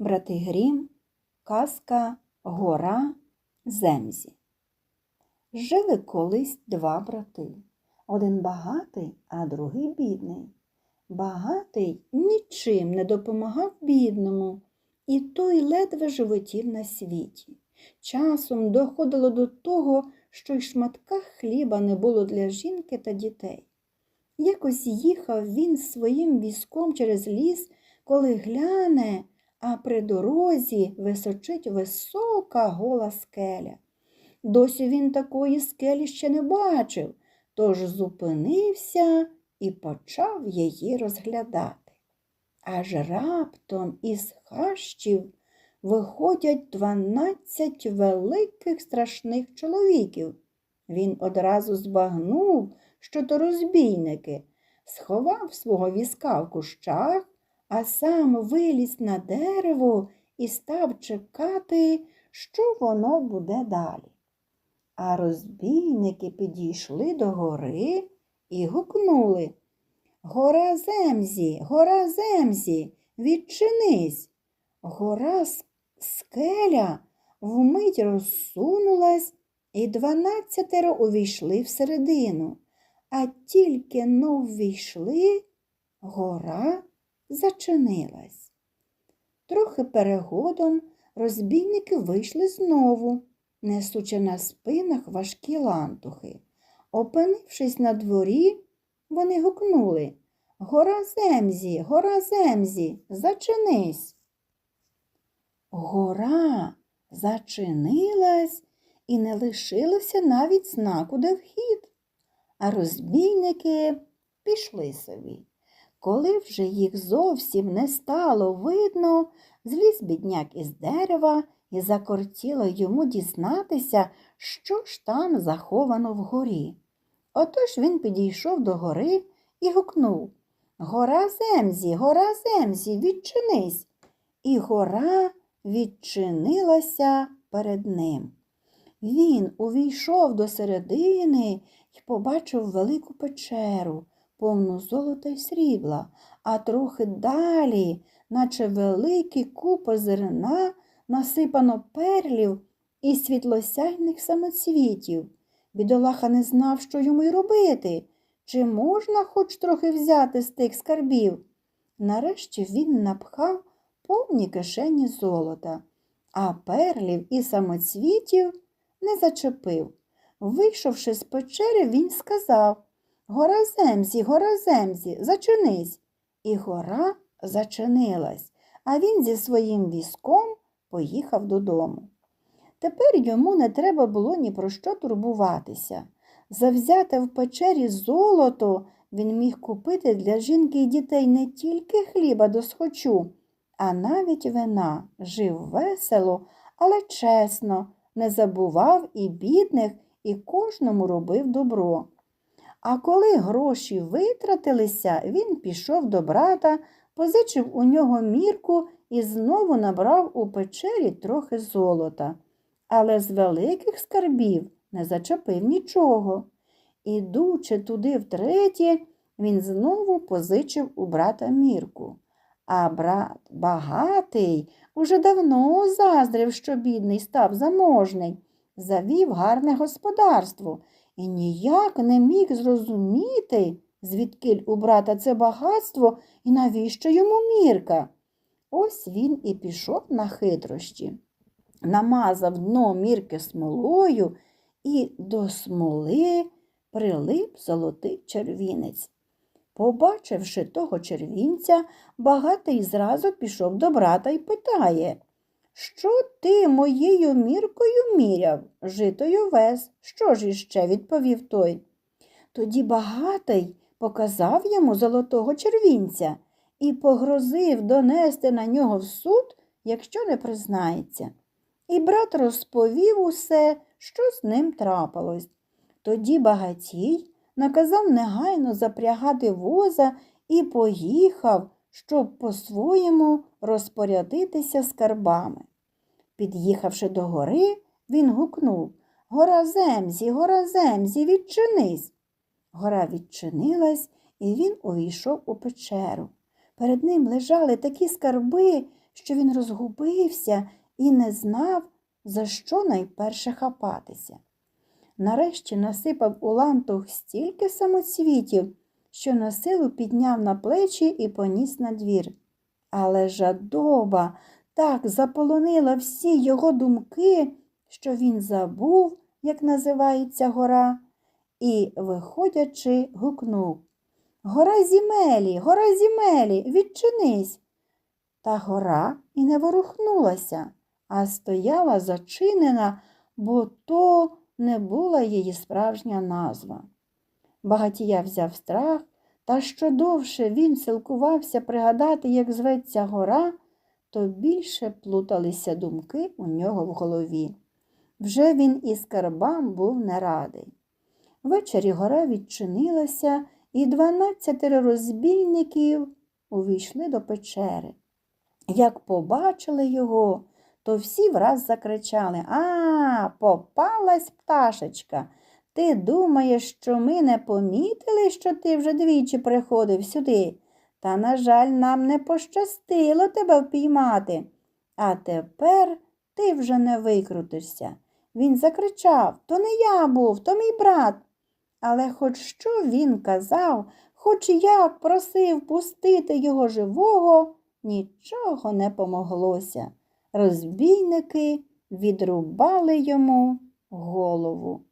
Брати Грім, казка Гора Земзі. Жили колись два брати. Один багатий, а другий бідний. Багатий нічим не допомагав бідному, і той ледве животів на світі. Часом доходило до того, що й шматка хліба не було для жінки та дітей. Якось їхав він своїм візком через ліс, коли гляне, а при дорозі височить висока гола скеля. Досі він такої скелі ще не бачив, тож зупинився і почав її розглядати. Аж раптом із хащів виходять дванадцять великих страшних чоловіків. Він одразу збагнув, що то розбійники, сховав свого візка в кущах, а сам виліз на дерево і став чекати, що воно буде далі. А розбійники підійшли до гори і гукнули Гора земзі, гора земзі, відчинись. Гора скеля вмить розсунулась, і дванадцятеро увійшли всередину. А тільки но ввійшли, гора зачинилась. Трохи перегодом розбійники вийшли знову, несучи на спинах важкі лантухи. Опинившись на дворі, вони гукнули Гора земзі, гора земзі, зачинись. Гора зачинилась і не лишилося навіть знаку де вхід, а розбійники пішли собі. Коли вже їх зовсім не стало видно, зліз бідняк із дерева і закортіло йому дізнатися, що ж там заховано вгорі. Отож він підійшов до гори і гукнув Гора земзі, гора земзі, відчинись. І гора відчинилася перед ним. Він увійшов до середини і побачив велику печеру, повну золота й срібла, а трохи далі, наче великі купи зерна, насипано перлів і світлосяйних самоцвітів. Бідолаха не знав, що йому й робити. Чи можна хоч трохи взяти з тих скарбів? Нарешті він напхав повні кишені золота, а перлів і самоцвітів не зачепив. Вийшовши з печери, він сказав Гора земзі, гора земзі, зачинись. І гора зачинилась, а він зі своїм візком поїхав додому. Тепер йому не треба було ні про що турбуватися. Завзяте в печері золото він міг купити для жінки і дітей не тільки хліба до схочу, а навіть вина. Жив весело, але чесно, не забував і бідних, і кожному робив добро. А коли гроші витратилися, він пішов до брата, позичив у нього мірку і знову набрав у печері трохи золота. Але з великих скарбів не зачепив нічого. Ідучи туди втретє, він знову позичив у брата мірку. А брат багатий уже давно заздрив, що бідний став заможний, завів гарне господарство і ніяк не міг зрозуміти, звідкиль у брата це багатство і навіщо йому мірка. Ось він і пішов на хитрощі, намазав дно мірки смолою і до смоли прилип золотий червінець. Побачивши того червінця, багатий зразу пішов до брата і питає, що ти моєю міркою міряв, житою вез? Що ж іще? відповів той. Тоді багатий показав йому золотого червінця і погрозив донести на нього в суд, якщо не признається. І брат розповів усе, що з ним трапилось. Тоді багатій наказав негайно запрягати воза і поїхав, щоб по-своєму розпорядитися скарбами. Під'їхавши до гори, він гукнув Гора земзі, гора земзі, відчинись. Гора відчинилась, і він увійшов у печеру. Перед ним лежали такі скарби, що він розгубився і не знав, за що найперше хапатися. Нарешті насипав у лантух стільки самоцвітів, що на силу підняв на плечі і поніс на двір. Але жадоба так заполонила всі його думки, що він забув, як називається гора, і, виходячи, гукнув Гора зімелі, гора зімелі, відчинись. Та гора і не ворухнулася, а стояла зачинена, бо то не була її справжня назва. Багатія взяв страх, та що довше він силкувався пригадати, як зветься гора, то більше плуталися думки у нього в голові. Вже він і скарбам був не радий. Ввечері гора відчинилася, і дванадцятеро розбійників увійшли до печери. Як побачили його, то всі враз закричали А, попалась пташечка. Ти думаєш, що ми не помітили, що ти вже двічі приходив сюди? Та, на жаль, нам не пощастило тебе впіймати. А тепер ти вже не викрутишся. Він закричав То не я був, то мій брат. Але хоч що він казав, хоч як просив пустити його живого, нічого не помоглося. Розбійники відрубали йому голову.